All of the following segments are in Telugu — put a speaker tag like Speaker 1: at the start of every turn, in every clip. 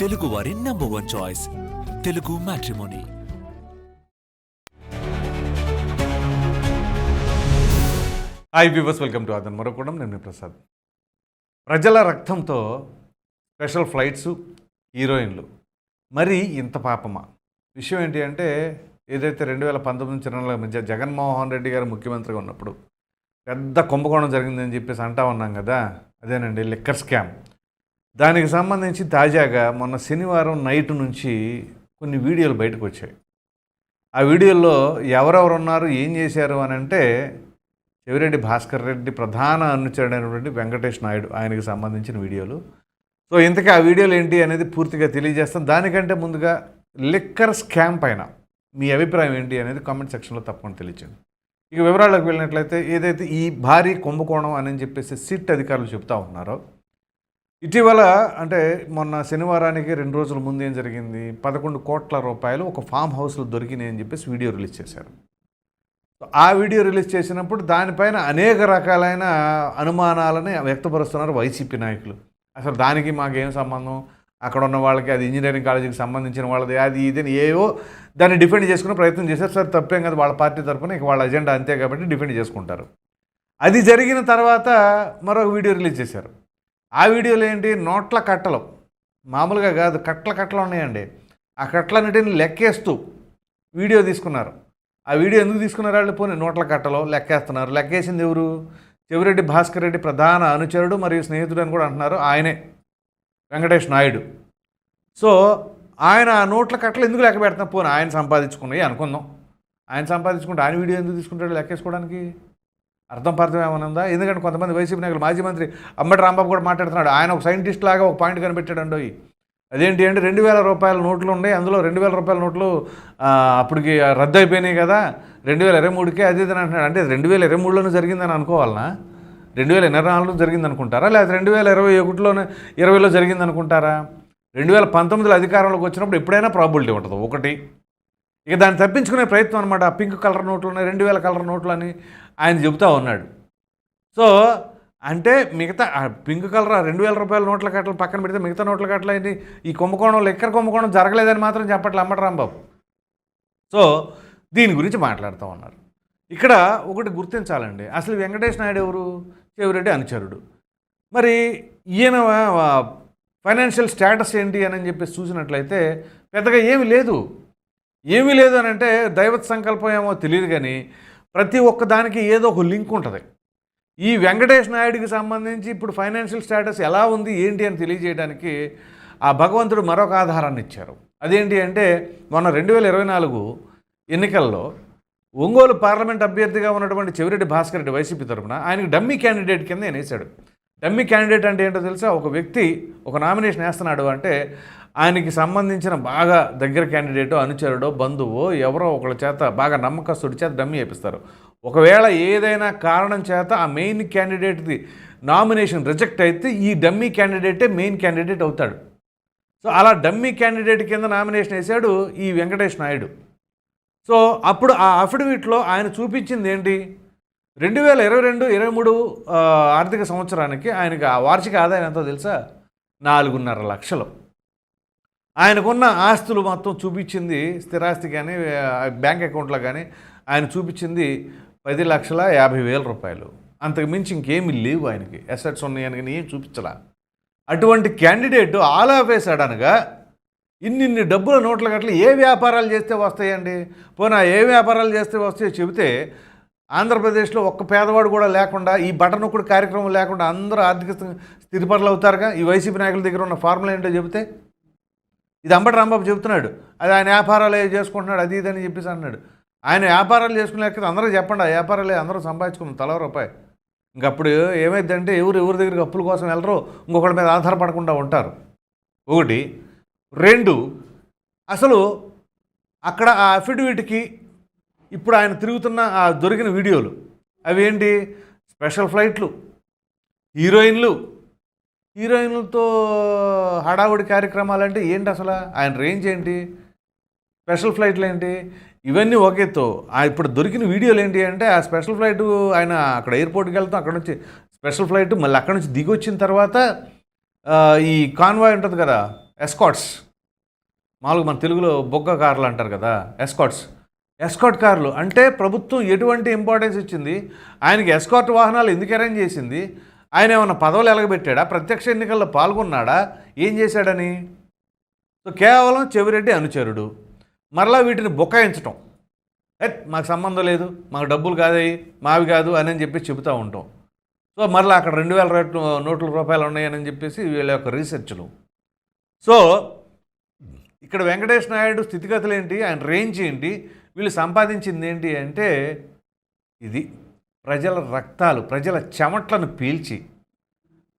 Speaker 1: తెలుగు వారి number one choice Telugu matrimony
Speaker 2: hi viewers welcome to అదన్ మరొకడం నేను ప్రసాద్. ప్రజల రక్తంతో స్పెషల్ ఫ్లైట్స్ హీరోయిన్లు. మరి ఇంత పాపమా? విషయం ఏంటి అంటే ఏదైతే రెండు వేల పంతొమ్మిది నుంచి మధ్య జగన్మోహన్ రెడ్డి గారు ముఖ్యమంత్రిగా ఉన్నప్పుడు పెద్ద కుంభకోణం జరిగిందని చెప్పేసి అంటా ఉన్నాం కదా అదేనండి లిక్కర్ స్కామ్ దానికి సంబంధించి తాజాగా మొన్న శనివారం నైట్ నుంచి కొన్ని వీడియోలు బయటకు వచ్చాయి. ఆ వీడియోల్లో ఎవరెవరు ఉన్నారు ఏం చేశారు అని అంటే చెవిరెడ్డి భాస్కర్ రెడ్డి ప్రధాన అనుచరుడైనటువంటి వెంకటేష్ నాయుడు ఆయనకి సంబంధించిన వీడియోలు. సో ఇంతకీ ఆ వీడియోలు ఏంటి అనేది పూర్తిగా తెలియజేస్తాం. దానికంటే ముందుగా లిక్కర్ స్కామ్ పైన మీ అభిప్రాయం ఏంటి అనేది కామెంట్ సెక్షన్లో తప్పకుండా తెలియచండి ఇక వివరాలకు వెళ్ళినట్లయితే ఏదైతే ఈ భారీ కుంభకోణం అని చెప్పేసి సిట్ అధికారులు చెప్తా ఉన్నారో ఇటీవల అంటే మొన్న శనివారానికి రెండు రోజుల ముందు ఏం జరిగింది? పదకొండు కోట్ల రూపాయలు ఒక ఫామ్ హౌస్లో దొరికినాయి అని చెప్పేసి వీడియో రిలీజ్ చేశారు. ఆ వీడియో రిలీజ్ చేసినప్పుడు దానిపైన అనేక రకాలైన అనుమానాలని వ్యక్తపరుస్తున్నారు వైసీపీ నాయకులు. అసలు దానికి మాకేం సంబంధం? అక్కడ ఉన్న వాళ్ళకి అది ఇంజనీరింగ్ కాలేజీకి సంబంధించిన వాళ్ళది అది ఇది అని ఏవో దాన్ని డిఫెండ్ చేసుకునే ప్రయత్నం చేశారు. సార్ తప్పేం కదా వాళ్ళ పార్టీ తరఫున ఇక వాళ్ళ అజెండా అంతే కాబట్టి డిఫెండ్ చేసుకుంటారు. అది జరిగిన తర్వాత మరొక వీడియో రిలీజ్ చేశారు. ఆ వీడియోలో ఏంటి? నోట్ల కట్టలు. మామూలుగా కాదు కట్టల కట్టలు ఉన్నాయండి. ఆ కట్టలన్నిటిని లెక్కేస్తూ వీడియో తీసుకున్నారు. ఆ వీడియో ఎందుకు తీసుకున్నారు వాళ్ళు? పోనీ నోట్ల కట్టలో లెక్కేస్తున్నారు. లెక్కేసింది ఎవరు? చెవిరెడ్డి భాస్కర్ రెడ్డి ప్రధాన అనుచరుడు మరియు స్నేహితుడు అని కూడా అంటున్నారు ఆయనే. వెంకటేష్ నాయుడు. సో ఆయన ఆ నోట్ల కట్టలు ఎందుకు లెక్క పెడతాం పోనీ ఆయన సంపాదించుకున్నాయి అనుకుందాం. ఆయన సంపాదించుకుంటే ఆయన వీడియో ఎందుకు తీసుకుంటాడు లెక్కేసుకోవడానికి? అర్థం పర్థం ఏమైనా ఉందా? ఎందుకంటే కొంతమంది వైసీపీ నాయకులు మాజీ మంత్రి అమ్మటి రాంబాబు కూడా మాట్లాడుతున్నాడు. ఆయన ఒక సైంటిస్ట్ లాగా ఒక పాయింట్ కనిపెట్టాడు అదేంటి అంటే రెండు వేల రూపాయల నోట్లు ఉన్నాయి. అందులో రెండు వేల రూపాయల నోట్లు అప్పటికి రద్దు అయిపోయినాయి కదా. రెండు వేల ఇరవై మూడుకే అది ఇది అని అంటున్నాడు. అంటే రెండు వేల ఇరవై మూడులోనే జరిగిందని అనుకోవాలనా? రెండు వేల ఇరవై నాలుగులో జరిగింది అనుకుంటారా లేదా రెండు వేల ఇరవై ఒకటిలోనే ఇరవైలో జరిగింది అనుకుంటారా రెండు వేల పంతొమ్మిదిలో అధికారంలోకి వచ్చినప్పుడు ఎప్పుడైనా ప్రాబిలిటీ ఉంటుంది. ఒకటి. ఇక దాన్ని తప్పించుకునే ప్రయత్నం అనమాట పింక్ కలర్ నోట్లు ఉన్నాయి రెండు వేల కలర్ నోట్లు అని. ఆయన చెబుతూ ఉన్నాడు. సో అంటే మిగతా పింక్ కలర్ రెండు వేల రూపాయల నోట్ల కట్టలు పక్కన పెడితే మిగతా నోట్ల కట్టలు ఏంటి? ఈ కుంభకోణం ఎక్కడ కుంభకోణం జరగలేదని మాత్రం చెప్పట్లే అమ్మటి రాంబాబు. సో దీని గురించి మాట్లాడుతూ ఉన్నారు. ఇక్కడ ఒకటి గుర్తించాలండి. అసలు వెంకటేష్ నాయుడు ఎవరు? చెవిరెడ్డి అనుచరుడు. మరి ఈయన ఫైనాన్షియల్ స్టేటస్ ఏంటి అని చెప్పేసి చూసినట్లయితే పెద్దగా ఏమీ లేదు. ఏమీ లేదు అని అంటే దైవత్ సంకల్పం ఏమో తెలియదు కానీ ప్రతి ఒక్కదానికి ఏదో ఒక లింక్ ఉంటుంది. ఈ వెంకటేష్ నాయుడికి సంబంధించి ఇప్పుడు ఫైనాన్షియల్ స్టేటస్ ఎలా ఉంది ఏంటి అని తెలియజేయడానికి ఆ భగవంతుడు మరొక ఆధారాన్ని ఇచ్చారు. అదేంటి అంటే మొన్న రెండు వేల ఇరవై నాలుగు ఎన్నికల్లో ఒంగోలు పార్లమెంట్ అభ్యర్థిగా ఉన్నటువంటి చెవిరెడ్డి భాస్కర్ రెడ్డి వైసీపీ తరఫున ఆయనకి డమ్మీ క్యాండిడేట్ కింద నేను వేశాడు డమ్మీ క్యాండిడేట్ అంటే ఏంటో తెలుసా? ఒక వ్యక్తి ఒక నామినేషన్ వేస్తున్నాడు అంటే ఆయనకి సంబంధించిన బాగా దగ్గర క్యాండిడేటో అనుచరుడో బంధువో ఎవరో ఒకళ్ళ చేత బాగా నమ్మకస్తుడి చేత డమ్మి వేపిస్తారు. ఒకవేళ ఏదైనా కారణం చేత ఆ మెయిన్ క్యాండిడేట్ది నామినేషన్ రిజెక్ట్ అయితే ఈ డమ్మీ క్యాండిడేటే మెయిన్ క్యాండిడేట్ అవుతాడు. సో అలా డమ్మీ క్యాండిడేట్ కింద నామినేషన్ వేశాడు ఈ వెంకటేష్ నాయుడు. సో అప్పుడు ఆ అఫిడవిట్లో ఆయన చూపించింది ఏంటి? రెండు వేల ఇరవై రెండు ఇరవై మూడు ఆర్థిక సంవత్సరానికి ఆయనకి ఆ వార్షిక ఆదాయం ఎంతో తెలుసా? నాలుగున్నర లక్షలు. ఆయనకున్న ఆస్తులు మొత్తం చూపించింది స్థిరాస్తి కానీ బ్యాంక్ అకౌంట్లో కానీ ఆయన చూపించింది పది లక్షల యాభై వేల రూపాయలు. అంతకు మించి ఇంకేమీ లేవు ఆయనకి. అసెట్స్ ఉన్నాయని కానీ ఏం చూపించలా. అటువంటి క్యాండిడేట్ ఆల్ ఆఫ్ ఏ ఇన్నిన్ని డబ్బుల నోట్ల గట్ల ఏ వ్యాపారాలు చేస్తే వస్తాయండి? పోనా ఏ వ్యాపారాలు చేస్తే వస్తాయో చెబితే ఆంధ్రప్రదేశ్లో ఒక్క పేదవాడు కూడా లేకుండా ఈ బటనొక్కుడు కార్యక్రమం లేకుండా అందరూ ఆర్థిక స్థిరపరలు అవుతారుగా? ఈ వైసీపీ నాయకుల దగ్గర ఉన్న ఫార్ములా ఏంటో చెబితే ఇది అంబటి రాంబాబు చెబుతున్నాడు. అది ఆయన వ్యాపారాలు ఏ చేసుకుంటున్నాడు అది ఇది అని చెప్పేసి అన్నాడు. ఆయన వ్యాపారాలు చేసుకునే కదా అందరూ చెప్పండి ఆ వ్యాపారాలు అందరూ సంపాదించుకున్నాం తల రూపాయి. ఇంకప్పుడు ఏమైందంటే ఎవరు ఎవరి దగ్గరికి అప్పుల కోసం వెళ్ళరు ఇంకొకటి మీద ఆధారపడకుండా ఉంటారు. ఒకటి రెండు అసలు అక్కడ ఆ అఫిడవిట్కి ఇప్పుడు ఆయన తిరుగుతున్న ఆ దొరికిన వీడియోలు అవి ఏంటి స్పెషల్ ఫ్లైట్లు హీరోయిన్లు హీరోయిన్లతో హడావుడి కార్యక్రమాలు అంటే ఏంటి అసలు? ఆయన రేంజ్ ఏంటి? స్పెషల్ ఫ్లైట్లు ఏంటి? ఇవన్నీ ఒకేతో ఆ ఇప్పుడు దొరికిన వీడియోలు ఏంటి అంటే ఆ స్పెషల్ ఫ్లైట్ ఆయన అక్కడ ఎయిర్పోర్ట్కి వెళ్తాం అక్కడ నుంచి స్పెషల్ ఫ్లైట్ మళ్ళీ అక్కడ నుంచి దిగి వచ్చిన తర్వాత ఈ కాన్వాయ్ ఉంటుంది కదా ఎస్కాట్స్. మామూలుగా మన తెలుగులో బొగ్గ కార్లు అంటారు కదా ఎస్కాట్స్. ఎస్కాట్ కార్లు అంటే ప్రభుత్వం ఎటువంటి ఇంపార్టెన్స్ ఇచ్చింది? ఆయనకి ఎస్కాట్ వాహనాలు ఎందుకు అరేంజ్ చేసింది? ఆయన ఏమైనా పదవులు ఎలగబెట్టాడా? ప్రత్యక్ష ఎన్నికల్లో పాల్గొన్నాడా? ఏం చేశాడని? సో కేవలం చెవిరెడ్డి అనుచరుడు. మరలా వీటిని బుకాయించటం. ఎట్ మాకు సంబంధం లేదు మాకు డబ్బులు కాదయి మావి కాదు అని అని చెప్పి చెబుతూ ఉంటాం. సో మరలా అక్కడ రెండు వేల రేట్లు నోట్ల రూపాయలు ఉన్నాయని చెప్పేసి వీళ్ళ యొక్క రీసెర్చ్లు. సో ఇక్కడ వెంకటేష్ నాయుడు స్థితిగతులు ఏంటి? ఆయన రేంజ్ ఏంటి? వీళ్ళు సంపాదించింది ఏంటి అంటే ఇది. ప్రజల రక్తాలు ప్రజల చెమట్లను పీల్చి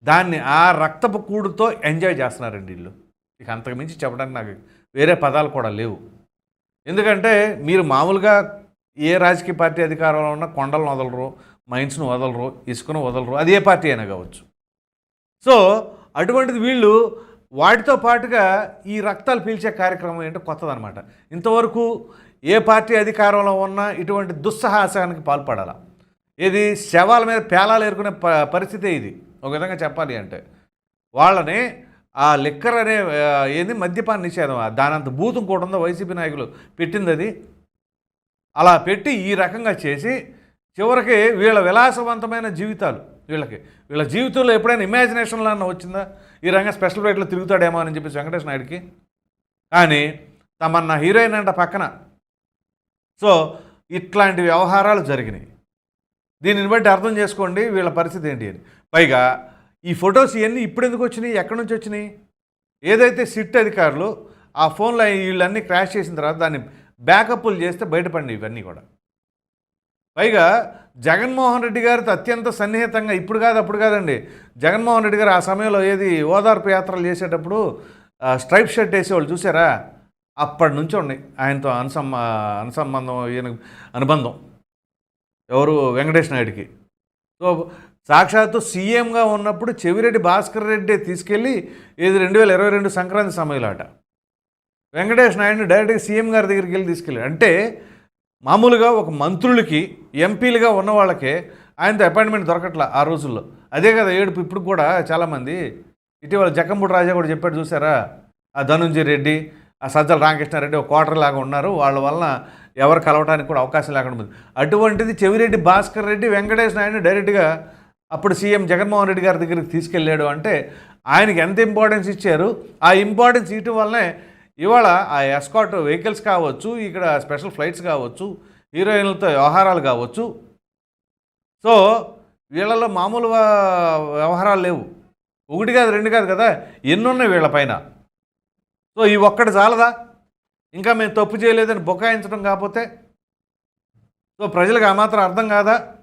Speaker 2: దాన్ని ఆ రక్తపు కూడుతో ఎంజాయ్ చేస్తున్నారండి వీళ్ళు. ఇక అంతకు మించి చెప్పడానికి నాకు వేరే పదాలు కూడా లేవు. ఎందుకంటే మీరు మామూలుగా ఏ రాజకీయ పార్టీ అధికారంలో ఉన్నా కొండలను వదలరు మైన్స్ను వదలరు ఇసుకను వదలరు అది ఏ పార్టీ అయినా కావచ్చు. సో అటువంటిది వీళ్ళు వాటితో పాటుగా ఈ రక్తాలు పీల్చే కార్యక్రమం ఏంటో కొత్తదనమాట ఇంతవరకు ఏ పార్టీ అధికారంలో ఉన్నా ఇటువంటి దుస్సాహసానికి పాల్పడాలా. ఇది శవాల మీద పేలాలు ఏరుకునే ప పరిస్థితే ఇది. ఒక విధంగా చెప్పాలి అంటే. వాళ్ళని ఆ లిక్కర్ అనే ఏంది? మద్యపాన నిషేధం. దానంత భూతం కూడా ఉందో వైసీపీ నాయకులు పెట్టింది అది. అలా పెట్టి ఈ రకంగా చేసి చివరికి వీళ్ళ విలాసవంతమైన జీవితాలు వీళ్ళకి. వీళ్ళ జీవితంలో ఎప్పుడైనా ఇమాజినేషన్లో అన్న వచ్చిందా? ఈ రంగం స్పెషల్ రైట్లో తిరుగుతాడేమో అని చెప్పేసి వెంకటేష్ నాయుడికి. కానీ తమన్న హీరోయిన్ అంట పక్కన. సో ఇట్లాంటి వ్యవహారాలు జరిగినాయి. దీనిని బట్టి అర్థం చేసుకోండి వీళ్ళ పరిస్థితి ఏంటి అని. పైగా ఈ ఫొటోస్ ఇవన్నీ ఇప్పుడు ఎందుకు వచ్చినాయి? ఎక్కడి నుంచి వచ్చినాయి? ఏదైతే సిట్ అధికారులు ఆ ఫోన్లో వీళ్ళన్నీ క్రాష్ చేసిన తర్వాత దాన్ని బ్యాకప్లు చేస్తే బయటపడి ఇవన్నీ కూడా. పైగా జగన్మోహన్ రెడ్డి గారితో అత్యంత సన్నిహితంగా ఇప్పుడు కాదు అప్పుడు కాదండి. జగన్మోహన్ రెడ్డి గారు ఆ సమయంలో ఏది ఓదార్పు యాత్రలు చేసేటప్పుడు స్ట్రైప్ షర్ట్ వేసేవాళ్ళు చూసారా? అప్పటి నుంచి ఉన్నాయి. ఆయనతో అనుసంబ అనుసంబంధం ఈయన అనుబంధం. ఎవరు? వెంకటేష్ నాయుడికి. సో సాక్షాత్తు సీఎంగా ఉన్నప్పుడు చెవిరెడ్డి భాస్కర్ రెడ్డి తీసుకెళ్ళి ఇది రెండు వేల ఇరవై రెండు సంక్రాంతి సమయంలో అట వెంకటేష్ నాయుడిని డైరెక్ట్గా సీఎం గారి దగ్గరికి వెళ్ళి తీసుకెళ్ళి అంటే మామూలుగా ఒక మంత్రులకి ఎంపీలుగా ఉన్న వాళ్ళకే ఆయనతో అపాయింట్మెంట్ దొరకట్లా ఆ రోజుల్లో. అదే కదా ఏడుపు ఇప్పుడు కూడా చాలామంది. ఇటీవల జక్కంపూడి రాజా కూడా చెప్పాడు చూసారా? ఆ ధనుంజయ రెడ్డి ఆ సజ్జల రామకృష్ణారెడ్డి ఒక క్వార్టర్ లాగా ఉన్నారు. వాళ్ళ వలన ఎవరు కలవడానికి కూడా అవకాశం లేకుండా ఉంది అటువంటిది చెవిరెడ్డి భాస్కర్ రెడ్డి వెంకటేష్ నాయుడు డైరెక్ట్గా అప్పుడు సీఎం జగన్మోహన్ రెడ్డి గారి దగ్గరికి తీసుకెళ్ళాడు అంటే ఆయనకి ఎంత ఇంపార్టెన్స్ ఇచ్చారు? ఆ ఇంపార్టెన్స్ ఇవ్వటం వల్లనే ఇవాళ ఆ ఎస్కాట్ వెహికల్స్ కావచ్చు ఇక్కడ స్పెషల్ ఫ్లైట్స్ కావచ్చు హీరోయిన్లతో వ్యవహారాలు కావచ్చు. సో వీళ్ళలో మామూలు వ్యవహారాలు లేవు. ఒకటి కాదు రెండు కాదు కదా ఎన్నున్నాయి వీళ్ళ పైన? సో ఈ ఒక్కటి చాలదా? ఇంకా మేము తప్పు చేయలేదని బొకాయించడం కాకపోతే సో ప్రజలకు ఆ మాత్రం అర్థం కాదా?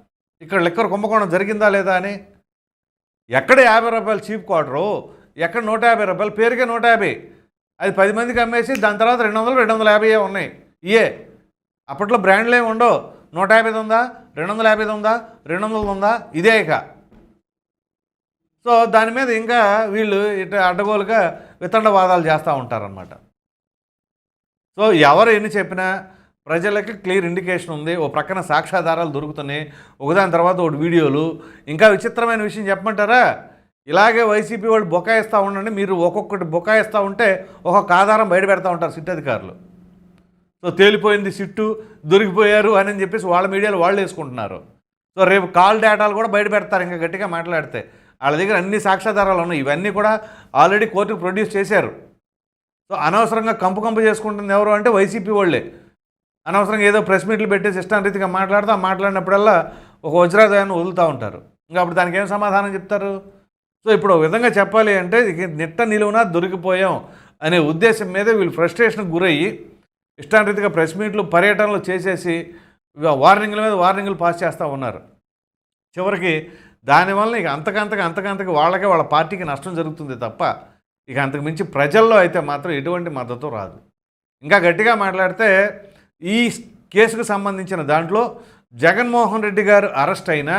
Speaker 2: ఇక్కడ లిక్కర్ కుంభకోణం జరిగిందా లేదా అని? ఎక్కడ యాభై రూపాయలు చీప్ క్వార్టరు? ఎక్కడ నూట యాభై రూపాయలు? పేరుకే నూట యాభై. అది పది మందికి అమ్మేసి దాని తర్వాత రెండు వందలు రెండు వందల యాభై ఉన్నాయి? ఇయే. అప్పట్లో బ్రాండ్లు ఏమి ఉండవు. నూట యాభైది ఉందా? రెండు వందల యాభైది ఉందా? రెండు వందలు ఉందా? ఇదే ఇక. సో దాని మీద ఇంకా వీళ్ళు ఇటు అడ్డగోలుగా వితండవాదాలు చేస్తూ ఉంటారనమాట సో ఎవరు ఎన్ని చెప్పినా ప్రజలకి క్లియర్ ఇండికేషన్ ఉంది. ఓ ప్రక్కన సాక్ష్యాధారాలు దొరుకుతున్నాయి. ఒకదాని తర్వాత ఒకటి వీడియోలు. ఇంకా విచిత్రమైన విషయం చెప్పమంటారా? ఇలాగే వైసీపీ వాళ్ళు బొకాయిస్తూ ఉండండి. మీరు ఒక్కొక్కటి బొకాయిస్తూ ఉంటే ఒక్కొక్క ఆధారం బయట పెడతా ఉంటారు సిట్ అధికారులు. సో తేలిపోయింది సిట్టు దొరికిపోయారు అని చెప్పేసి వాళ్ళ మీడియాలో వాళ్ళు వేసుకుంటున్నారు. సో రేపు కాల్ డేటాలు కూడా బయట పెడతారు ఇంకా గట్టిగా మాట్లాడితే. వాళ్ళ దగ్గర అన్ని సాక్ష్యాధారాలు ఉన్నాయి. ఇవన్నీ కూడా ఆల్రెడీ కోర్టుకు ప్రొడ్యూస్ చేశారు. సో అనవసరంగా కంపు కంపు చేసుకుంటుంది ఎవరు అంటే వైసీపీ వాళ్ళే. అనవసరంగా ఏదో ప్రెస్ మీట్లు పెట్టేసి ఇష్టారీతిగా మాట్లాడుతూ మాట్లాడినప్పుడల్లా ఒక వజ్రాదాయాన్ని వదులుతూ ఉంటారు. ఇంకా అప్పుడు దానికి ఏం సమాధానం చెప్తారు? సో ఇప్పుడు ఒక విధంగా చెప్పాలి అంటే నిట్ట నిలువున దొరికిపోయాం అనే ఉద్దేశం మీద వీళ్ళు ఫ్రస్ట్రేషన్కి గురయ్యి ఇష్టానరీతిగా ప్రెస్ మీట్లు పర్యటనలు చేసేసి వార్నింగ్ల మీద వార్నింగ్లు పాస్ చేస్తూ ఉన్నారు. చివరికి దానివల్ల ఇక అంతకంతకు అంతకంతకు వాళ్ళకే వాళ్ళ పార్టీకి నష్టం జరుగుతుంది తప్ప ఇక అంతకుమించి ప్రజల్లో అయితే మాత్రం ఎటువంటి మద్దతు రాదు. ఇంకా గట్టిగా మాట్లాడితే ఈ కేసుకు సంబంధించిన దాంట్లో జగన్మోహన్ రెడ్డి గారు అరెస్ట్ అయినా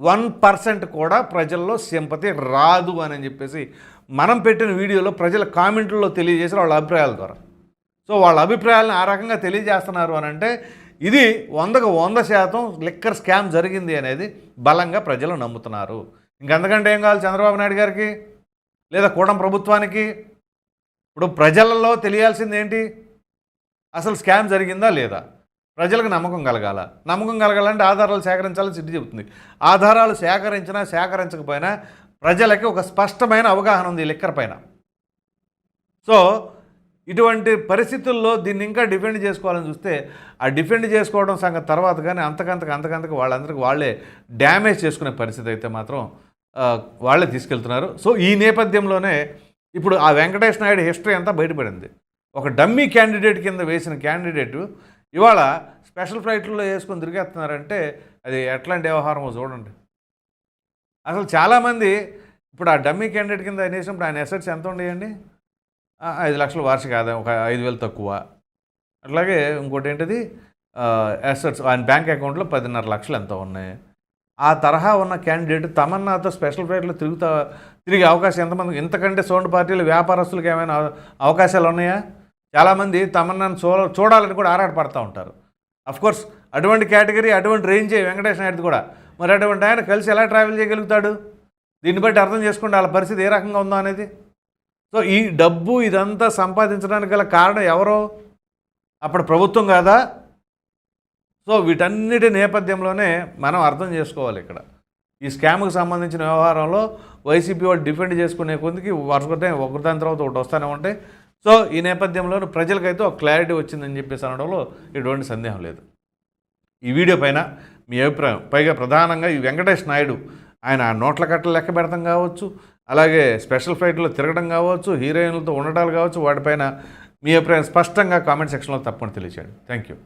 Speaker 2: వన్ పర్సెంట్ కూడా ప్రజల్లో సింపతి రాదు అని చెప్పేసి మనం పెట్టిన వీడియోలో ప్రజల కామెంట్లలో తెలియజేసిన వాళ్ళ అభిప్రాయాల ద్వారా. సో వాళ్ళ అభిప్రాయాలను ఆ రకంగా తెలియజేస్తున్నారు అని అంటే ఇది వందకు వంద శాతం లిక్కర్ స్కామ్ జరిగింది అనేది బలంగా ప్రజలు నమ్ముతున్నారు. ఇంకంతకంటే ఏం కావాలి చంద్రబాబు నాయుడు గారికి? లేదా కూడం ప్రభుత్వానికి? ఇప్పుడు ప్రజలలో తెలియాల్సింది ఏంటి? అసలు స్కామ్ జరిగిందా లేదా? ప్రజలకు నమ్మకం కలగాల. నమ్మకం కలగాలంటే ఆధారాలు సేకరించాలని సిద్ధి చెబుతుంది. ఆధారాలు సేకరించినా సేకరించకపోయినా ప్రజలకి ఒక స్పష్టమైన అవగాహన ఉంది లిక్కర్ పైన. సో ఇటువంటి పరిస్థితుల్లో దీన్ని ఇంకా డిఫెండ్ చేసుకోవాలని చూస్తే ఆ డిఫెండ్ చేసుకోవడం సంగతి తర్వాత కానీ అంతకంతకు అంతకంతకు వాళ్ళందరికీ వాళ్ళే డ్యామేజ్ చేసుకునే పరిస్థితి అయితే మాత్రం వాళ్ళే తీసుకెళ్తున్నారు. సో ఈ నేపథ్యంలోనే ఇప్పుడు ఆ వెంకటేష్ నాయుడు హిస్టరీ అంతా బయటపడింది. ఒక డమ్మీ క్యాండిడేట్ కింద వేసిన క్యాండిడేటు ఇవాళ స్పెషల్ ఫ్లైట్లో వేసుకొని తిరిగేస్తున్నారంటే అది ఎట్లాంటి వ్యవహారమో చూడండి. అసలు చాలామంది ఇప్పుడు ఆ డమ్మీ క్యాండిడేట్ కింద ఆయన వేసినప్పుడు ఆయన ఎసెట్స్ ఎంత ఉండేయండి? ఐదు లక్షల వార్షిక ఆదాయం ఒక ఐదు వేలు తక్కువ. అట్లాగే ఇంకోటి ఏంటిది? ఎసెట్స్ ఆయన బ్యాంక్ అకౌంట్లో పదిన్నర లక్షలు ఎంత ఉన్నాయి. ఆ తరహా ఉన్న క్యాండిడేట్ తమన్నాతో స్పెషల్ ఫ్లైట్లో తిరుగుతా తిరిగే అవకాశం ఎంతమంది ఇంతకంటే సౌండ్ పార్టీలు వ్యాపారస్తులకు ఏమైనా అవకాశాలు ఉన్నాయా? చాలామంది తమన్నాను చూ చూడాలని కూడా ఆరాటపడతా ఉంటారు. అఫ్కోర్స్ అటువంటి కేటగిరీ అటువంటి రేంజే వెంకటేష్ నాయుడు కూడా. మరి అటువంటి ఆయన కలిసి ఎలా ట్రావెల్ చేయగలుగుతాడు? దీన్ని బట్టి అర్థం చేసుకోండి వాళ్ళ పరిస్థితి ఏ రకంగా ఉందో అనేది. సో ఈ డబ్బు ఇదంతా సంపాదించడానికి గల కారణం ఎవరో? అప్పుడు ప్రభుత్వం కాదా? సో వీటన్నిటి నేపథ్యంలోనే మనం అర్థం చేసుకోవాలి ఇక్కడ. ఈ స్కామ్కి సంబంధించిన వ్యవహారంలో వైసీపీ వాళ్ళు డిఫెండ్ చేసుకునే కొందికి వరుసకొట్టే ఒకదాని తర్వాత ఒకటి వస్తూనే ఉంటాయి. సో ఈ నేపథ్యంలో ప్రజలకైతే ఒక క్లారిటీ వచ్చిందని చెప్పేసి అనడంలో ఎటువంటి సందేహం లేదు. ఈ వీడియో పైన మీ అభిప్రాయం. పైగా ప్రధానంగా ఈ వెంకటేష్ నాయుడు ఆయన నోట్ల కట్టలు లెక్క పెడతాం కావచ్చు అలాగే స్పెషల్ ఫ్లైట్లో తిరగడం కావచ్చు హీరోయిన్లతో ఉండటాలు కావచ్చు వాటిపైన మీ అభిప్రాయం స్పష్టంగా కామెంట్ సెక్షన్లో తప్పకుండా తెలియచేయండి. Thank you